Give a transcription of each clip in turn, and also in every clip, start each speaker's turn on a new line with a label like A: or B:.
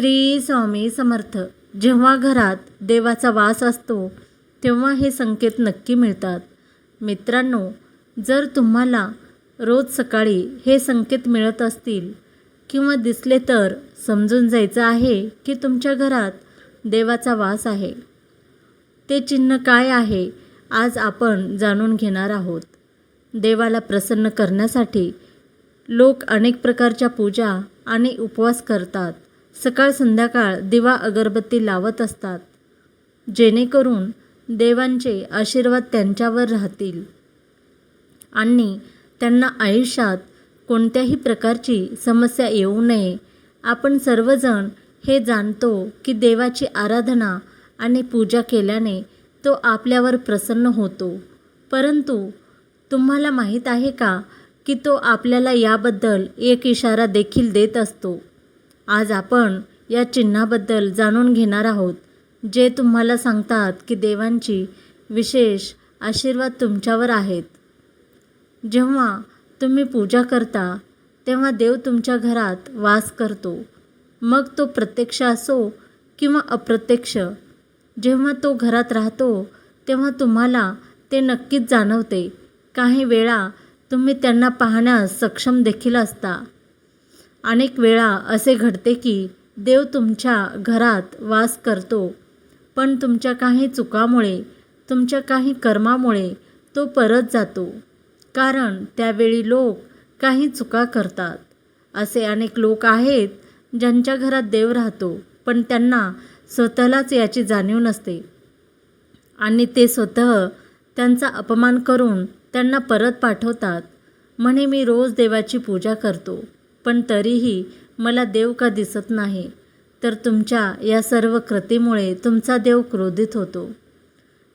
A: श्री स्वामी समर्थ. जेव्हा घरात देवाचा वास असतो तेव्हा हे संकेत नक्की मिळतात. मित्रांनो जर तुम्हाला रोज सकाळी हे संकेत मिळत असतील किंवा दिसले तर समजून जायचं आहे की तुमच्या घरात देवाचा वास आहे. ते चिन्ह काय आहे आज आपण जाणून घेणार आहोत. देवाला प्रसन्न करण्यासाठी लोक अनेक प्रकारच्या पूजा आणि उपवास करतात. सकाळ संध्याकाळ दिवा अगरबत्ती लावत असतात. जेणेकरून देवांचे आशीर्वाद त्यांच्यावर राहतील. आणि त्यांना आयुष्यात कोणत्याही प्रकारची समस्या येऊ नये. आपण सर्वजण हे जाणतो की देवाची आराधना आणि पूजा केल्याने तो आपल्यावर प्रसन्न होतो. परंतु तुम्हाला माहीत आहे का की तो आपल्याला याबद्दल एक इशारा देखील देत असतो? आज आपण या चिन्हाबद्दल जाणून घेणार आहोत जे तुम्हाला सांगतात की देवांची विशेष आशीर्वाद तुमच्यावर आहेत. जेव्हा तुम्ही पूजा करता तेव्हा देव तुमच्या घरात वास करतो. मग तो प्रत्यक्ष असो किंवा अप्रत्यक्ष जेव्हा तो घरात राहतो तेव्हा तुम्हाला ते नक्कीच जाणवते. काही वेळा तुम्ही त्यांना पाहण्यास सक्षम देखील असता. अनेक वेळा असे घडते की देव तुमच्या घरात वास करतो पण तुमच्या काही चुकामुळे तुमच्या काही कर्मामुळे तो परत जातो. कारण त्यावेळी लोक काही चुका करतात. असे अनेक लोक आहेत ज्यांच्या घरात देव राहतो पण त्यांना स्वतःलाच याची जाणीव नसते. आणि ते स्वतः त्यांचा अपमान करून त्यांना परत पाठवतात. म्हणे मी रोज देवाची पूजा करतो. पण तरीही मला देव का दिसत नाही तर तुमच्या या सर्व कृतीमुळे तुमचा देव क्रोधित होतो.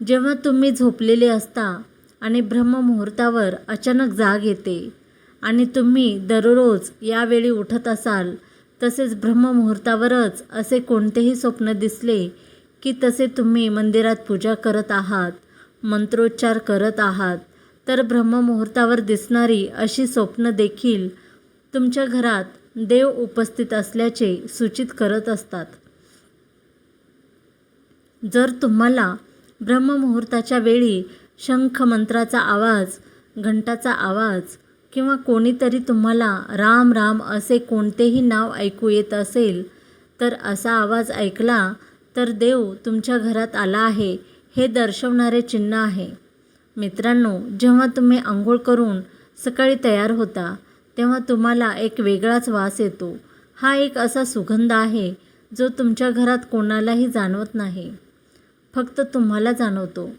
A: जेव्हा तुम्ही झोपलेले असता आणि ब्रह्ममुहूर्तावर अचानक जाग येते आणि तुम्ही दररोज यावेळी उठत असाल तसेच ब्रह्ममुहूर्तावरच असे कोणतेही स्वप्न दिसले की तसे तुम्ही मंदिरात पूजा करत आहात मंत्रोच्चार करत आहात तर ब्रह्ममुहूर्तावर दिसणारी अशी स्वप्न देखील तुमच्या घरात देव उपस्थित असल्याचे सूचित करत असतात. जर तुम्हाला ब्रह्ममुहूर्ताच्या वेळी शंख मंत्राचा आवाज घंटाचा आवाज किंवा कोणीतरी तुम्हाला राम राम असे कोणतेही नाव ऐकू येत असेल तर असा आवाज ऐकला तर देव तुमच्या घरात आला आहे हे दर्शवणारे चिन्ह आहे. मित्रांनो जेव्हा तुम्ही आंघोळ करून सकाळी तयार होता तेव्हा तुम्हाला एक वेगळाच वास येतो. हा एक असा सुगंध आहे जो तुमच्या घरात कोणालाही जाणवत नाही. फक्त तुम्हाला जाणवतो.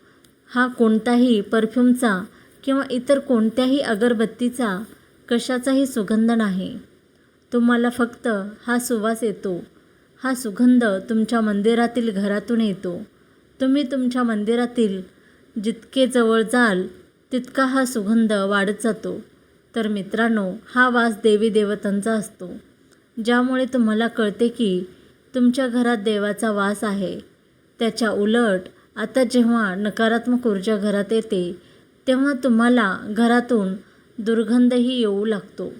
A: हा कोणताही परफ्यूमचा किंवा इतर कोणत्याही अगरबत्तीचा कशाचाही सुगंध नाही. तुम्हाला फक्त हा सुवास येतो. हा सुगंध तुमच्या मंदिरातील घरातून येतो. तुम्ही तुमच्या मंदिरातील जितके जवळ जाल तितका हा सुगंध वाढत जातो. तर मित्रांनो हा वास देवी देवतांचा असतो ज्यामुळे तुम्हाला कळते की तुमच्या घरात देवाचा वास आहे. त्याच्या उलट आता जेव्हा नकारात्मक ऊर्जा घरात येते तेव्हा तुम्हाला घरातून दुर्गंधही येऊ लागतो.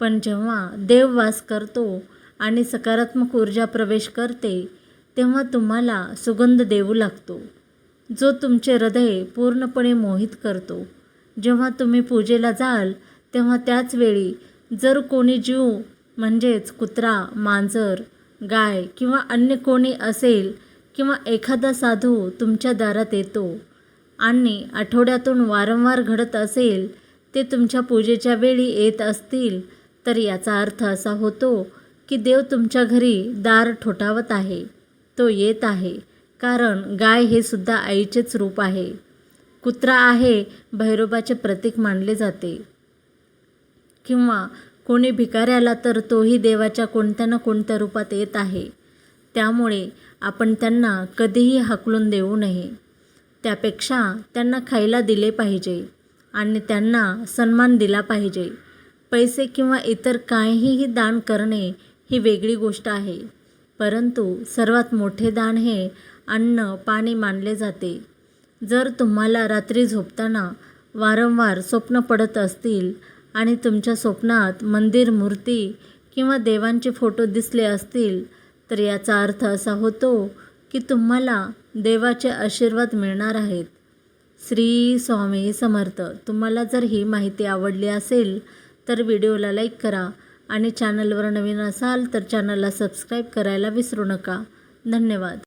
A: पण जेव्हा देव वास करतो आणि सकारात्मक ऊर्जा प्रवेश करते तेव्हा तुम्हाला सुगंध देऊ लागतो जो तुमचे हृदय पूर्णपणे मोहित करतो. जेव्हा तुम्ही पूजेला जाल तेव्हा त्याचवेळी जर कोणी जीव म्हणजेच कुत्रा मांजर गाय किंवा अन्य कोणी असेल किंवा एखादा साधू तुमच्या दारात येतो आणि आठवड्यातून वारंवार घडत असेल ते तुमच्या पूजेच्या वेळी येत असतील तर याचा अर्थ असा होतो की देव तुमच्या घरी दार ठोठावत आहे. तो येत आहे कारण गाय हे सुद्धा आईचेच रूप आहे. कुत्रा आहे भैरोबाचे प्रतीक मानले जाते. किंवा कोणी भिकाऱ्याला तर तोही देवाच्या कोणत्या ना कोणत्या रूपात येत आहे. त्यामुळे आपण त्यांना कधीही हाकलून देऊ नये. त्यापेक्षा त्यांना खायला दिले पाहिजे आणि त्यांना सन्मान दिला पाहिजे. पैसे किंवा इतर काहीही दान करणे ही वेगळी गोष्ट आहे. परंतु सर्वात मोठे दान हे अन्न पाणी मानले जाते. जर तुम्हाला रात्री झोपताना वारंवार स्वप्न पडत असतील आणि तुमच्या स्वप्नात मंदिर मूर्ती किंवा देवांचे फोटो दिसले असतील तर याचा अर्थ असा होतो की तुम्हाला देवाचे आशीर्वाद मिळणार आहेत. श्री स्वामी समर्थ तुम्हाला जर ही माहिती आवडली असेल तर व्हिडिओला लाईक करा आणि चॅनलवर नवीन असाल तर चॅनलला सबस्क्राईब करायला विसरू नका. धन्यवाद.